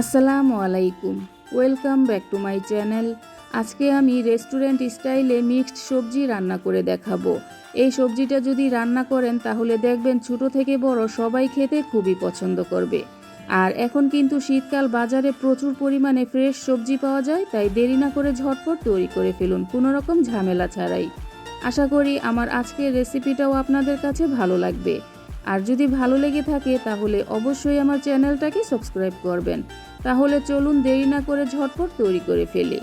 আসসালামু আলাইকুম। Welcome back to my channel আজকে আমি রেস্টুরেন্ট স্টাইলে মিক্সড সবজি রান্না করে দেখাবো। এই সবজিটা যদি রান্না করেন, তাহলে দেখবেন ছোট থেকে বড় সবাই খেতে খুবই পছন্দ করবে। আর এখন কিন্তু শীতকাল, বাজারে প্রচুর পরিমাণে ফ্রেশ সবজি পাওয়া যায়, তাই দেরি না করে ঝটপট তৈরি করে ফেলুন, কোনো রকম ঝামেলা ছাড়াই। আশা করি আমার আজকের রেসিপিটাও আপনাদের কাছে ভালো লাগবে। আর যদি ভালো লেগে থাকে তাহলে অবশ্যই আমার চ্যানেলটাকে সাবস্ক্রাইব করবেন। তাহলে চলুন দেরি না করে ঝটপট তৈরি করে ফেলি।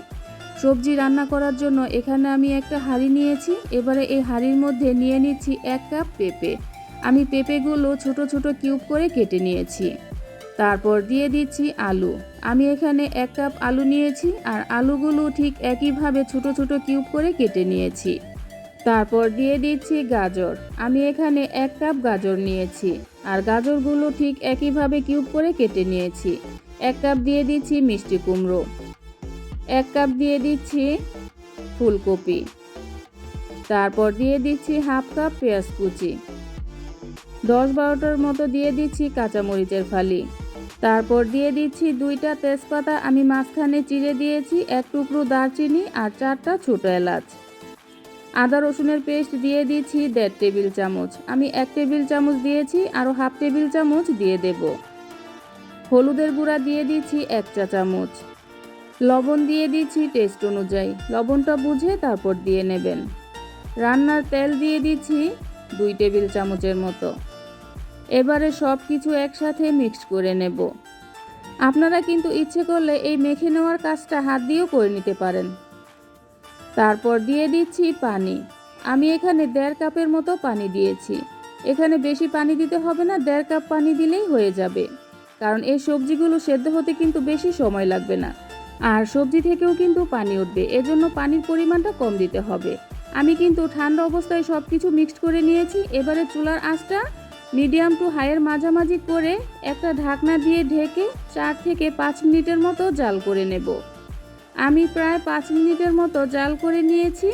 সবজি রান্না করার জন্য এখানে আমি একটা হাঁড়ি নিয়েছি। এবারে এই হাঁড়ির মধ্যে নিয়ে নিচ্ছি এক কাপ পেঁপে। আমি পেঁপেগুলো ছোট ছোট কিউব করে কেটে নিয়েছি। তারপর দিয়ে দিচ্ছি আলু। আমি এখানে এক কাপ আলু নিয়েছি আর আলুগুলো ঠিক একইভাবে ছোট ছোট কিউব করে কেটে নিয়েছি। তারপর দিয়ে দিচ্ছি গাজর। আমি এখানে এক কাপ গাজর নিয়েছি, আর গাজরগুলো ঠিক একইভাবে কিউব করে কেটে নিয়েছি। এক কাপ দিয়ে দিচ্ছি মিষ্টি কুমড়ো, এক কাপ দিয়ে দিচ্ছি ফুলকপি, তারপর দিয়ে দিচ্ছি হাফ কাপ পেঁয়াজ কুচি, দশ বারোটার মতো দিয়ে দিচ্ছি কাঁচামরিচের ফালি, তারপর দিয়ে দিচ্ছি দুইটা তেজপাতা। আমি মাঝখানে চিড়ে দিয়েছি এক টুকরো দারচিনি আর চারটা ছোটো এলাচ। আদা রসুনের পেস্ট দিয়ে দিচ্ছি দেড় টেবিল চামচ। আমি এক টেবিল চামচ দিয়েছি, আরও হাফ টেবিল চামচ দিয়ে দেব। হলুদের গুঁড়া দিয়ে দিচ্ছি এক চা চামচ। লবণ দিয়ে দিচ্ছি টেস্ট অনুযায়ী। লবণটা বুঝে তারপর দিয়ে নেবেন। রান্নার তেল দিয়ে দিচ্ছি দুই টেবিল চামচের মতো। এবারে সব কিছু একসাথে মিক্সড করে নেব। আপনারা কিন্তু ইচ্ছে করলে এই মেখে নেওয়ার কাজটা হাত দিয়েও করে নিতে পারেন। তারপর দিয়ে দিচ্ছি পানি। আমি এখানে দেড় কাপের মতো পানি দিয়েছি। এখানে বেশি পানি দিতে হবে না, দেড় কাপ পানি দিলেই হয়ে যাবে। কারণ এই সবজিগুলো সেদ্ধ হতে কিন্তু বেশি সময় লাগবে না। আর সবজি থেকেও কিন্তু পানি উঠবে, এজন্য পানির পরিমাণটা কম দিতে হবে। আমি কিন্তু ঠান্ডা অবস্থায় সব কিছু মিক্সড করে নিয়েছি। এবারে চুলার আঁচটা মিডিয়াম টু হাইয়ের মাঝামাঝি করে একটা ঢাকনা দিয়ে ঢেকে চার থেকে পাঁচ মিনিটের মতো জাল করে নেব। আমি প্রায় পাঁচ মিনিটের মতো জাল করে নিয়েছি।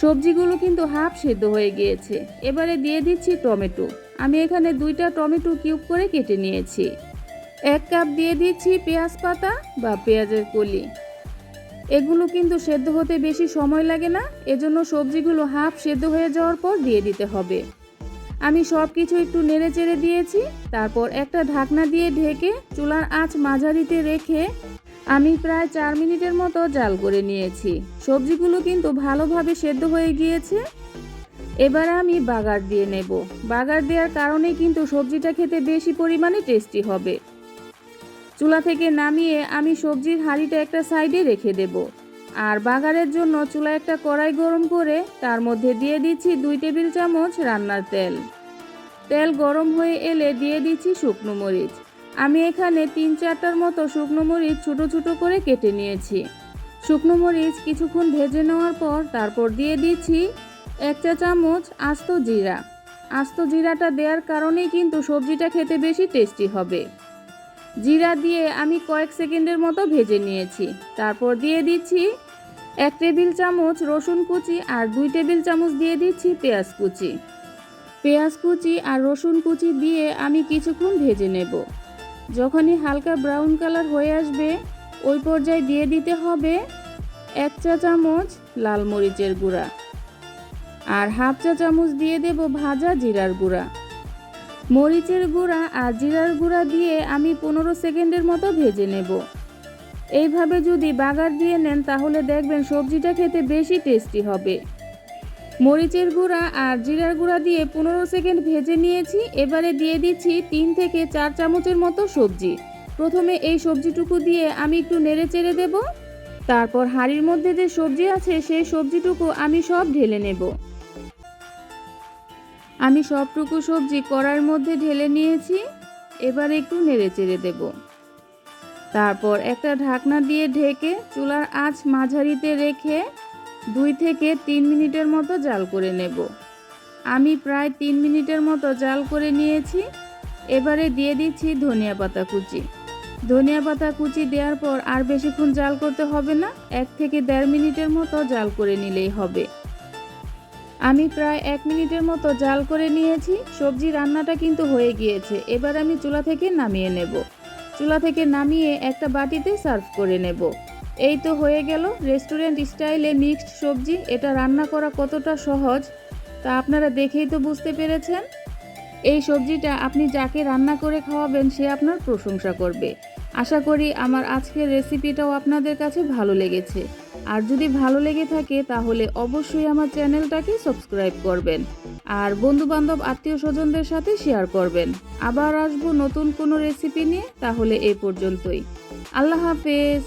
সবজিগুলো কিন্তু হাফ সেদ্ধ হয়ে গিয়েছে। এবারে দিয়ে দিচ্ছি টমেটো। আমি এখানে দুইটা টমেটো কিউব করে কেটে নিয়েছি। এক কাপ দিয়ে দিচ্ছি পেঁয়াজ পাতা বা পেঁয়াজের কলি। এগুলো কিন্তু সেদ্ধ হতে বেশি সময় লাগে না। এজন্য সবজিগুলো হাফ সেদ্ধ হয়ে যাওয়ার পর দিয়ে দিতে হবে। আমি সব কিছু একটু নেড়ে চেড়ে দিয়েছি। তারপর একটা ঢাকনা দিয়ে ঢেকে চুলার আঁচ মাঝারিতে রেখে আমি প্রায় চার মিনিটের মতো জাল করে নিয়েছি। সবজিগুলো কিন্তু ভালোভাবে সেদ্ধ হয়ে গিয়েছে। এবার আমি বাগার দিয়ে নেব। বাগার দেওয়ার কারণে কিন্তু সবজিটা খেতে বেশি পরিমাণে টেস্টি হবে। চুলা থেকে নামিয়ে আমি সবজির হাঁড়িটা একটা সাইডে রেখে দেব। আর বাগারের জন্য চুলা একটা কড়াই গরম করে তার মধ্যে দিয়ে দিচ্ছি দুই টেবিল চামচ রান্নার তেল। তেল গরম হয়ে এলে দিয়ে দিচ্ছি শুকনো মরিচ। আমি এখানে তিন চারটার মতো শুকনো মরিচ ছোটো ছোটো করে কেটে নিয়েছি। শুকনো মরিচ কিছুক্ষণ ভেজে নেওয়ার পর তারপর দিয়ে দিচ্ছি এক চা চামচ আস্ত জিরা। আস্ত জিরাটা দেওয়ার কারণেই কিন্তু সবজিটা খেতে বেশি টেস্টি হবে। জিরা দিয়ে আমি কয়েক সেকেন্ডের মতো ভেজে নিয়েছি। তারপর দিয়ে দিচ্ছি এক টেবিল চামচ রসুন কুচি আর দুই টেবিল চামচ দিয়ে দিচ্ছি পেঁয়াজ কুচি। পেঁয়াজ কুচি আর রসুন কুচি দিয়ে আমি কিছুক্ষণ ভেজে নেব। যখনই হালকা ব্রাউন কালার হয়ে আসবে, ওই পর্যায়ে দিয়ে দিতে হবে এক চা চামচ লাল মরিচের গুঁড়া আর হাফ চা চামচ দিয়ে দেব ভাজা জিরার গুঁড়া। মরিচের গুঁড়া আর জিরার গুঁড়া দিয়ে আমি পনেরো সেকেন্ডের মতো ভেজে নেব। এইভাবে যদি বাগার দিয়ে নেন, তাহলে দেখবেন সবজিটা খেতে বেশি টেস্টি হবে। মরিচের গুঁড়া আর জিরার গুঁড়া দিয়ে পনেরো সেকেন্ড ভেজে নিয়েছি। এবারে দিয়ে দিচ্ছি তিন থেকে চার চামচের মতো সবজি। প্রথমে এই সবজিটুকু দিয়ে আমি একটু নেড়ে চেড়ে দেব। তারপর হাঁড়ির মধ্যে যে সবজি আছে, সেই সবজিটুকু আমি সব ঢেলে নেব। আমি সবটুকু সবজি কড়ার মধ্যে ঢেলে নিয়েছি। এবার একটু নেড়ে চেড়ে দেব। তারপর একটা ঢাকনা দিয়ে ঢেকে চুলার আঁচ মাঝারিতে রেখে দুই থেকে তিন মিনিটের মতো জাল করে নেব। আমি প্রায় তিন মিনিটের মতো জাল করে নিয়েছি। এবারে দিয়ে দিচ্ছি ধনিয়া পাতা কুচি। ধনিয়া পাতা কুচি দেওয়ার পর আর বেশিক্ষণ জাল করতে হবে না, এক থেকে দেড় মিনিটের মতো জাল করে নিলেই হবে। আমি প্রায় এক মিনিটের মতো জাল করে নিয়েছি। সবজি রান্নাটা কিন্তু হয়ে গিয়েছে। এবার আমি চুলা থেকে নামিয়ে নেব। চুলা থেকে নামিয়ে একটা বাটিতে সার্ভ করে নেব। এই তো হয়ে গেল রেস্টুরেন্ট স্টাইলে মিক্সড সবজি। এটা রান্না করা কতটা সহজ, তা আপনারা দেখেই তো বুঝতে পেরেছেন। এই সবজিটা আপনি যাকে রান্না করে খাওয়াবেন, সে আপনার প্রশংসা করবে। আশা করি আমার আজকের রেসিপিটাও আপনাদের কাছে ভালো লেগেছে। আর যদি ভালো লেগে থাকে, তাহলে অবশ্যই আমার চ্যানেলটাকে সাবস্ক্রাইব করবেন। আর বন্ধু বান্ধব আত্মীয় স্বজনদের সাথে শেয়ার করবেন। আবার আসব নতুন কোনো রেসিপি নিয়ে, তাহলে এই পর্যন্তই। আল্লাহ হাফেজ।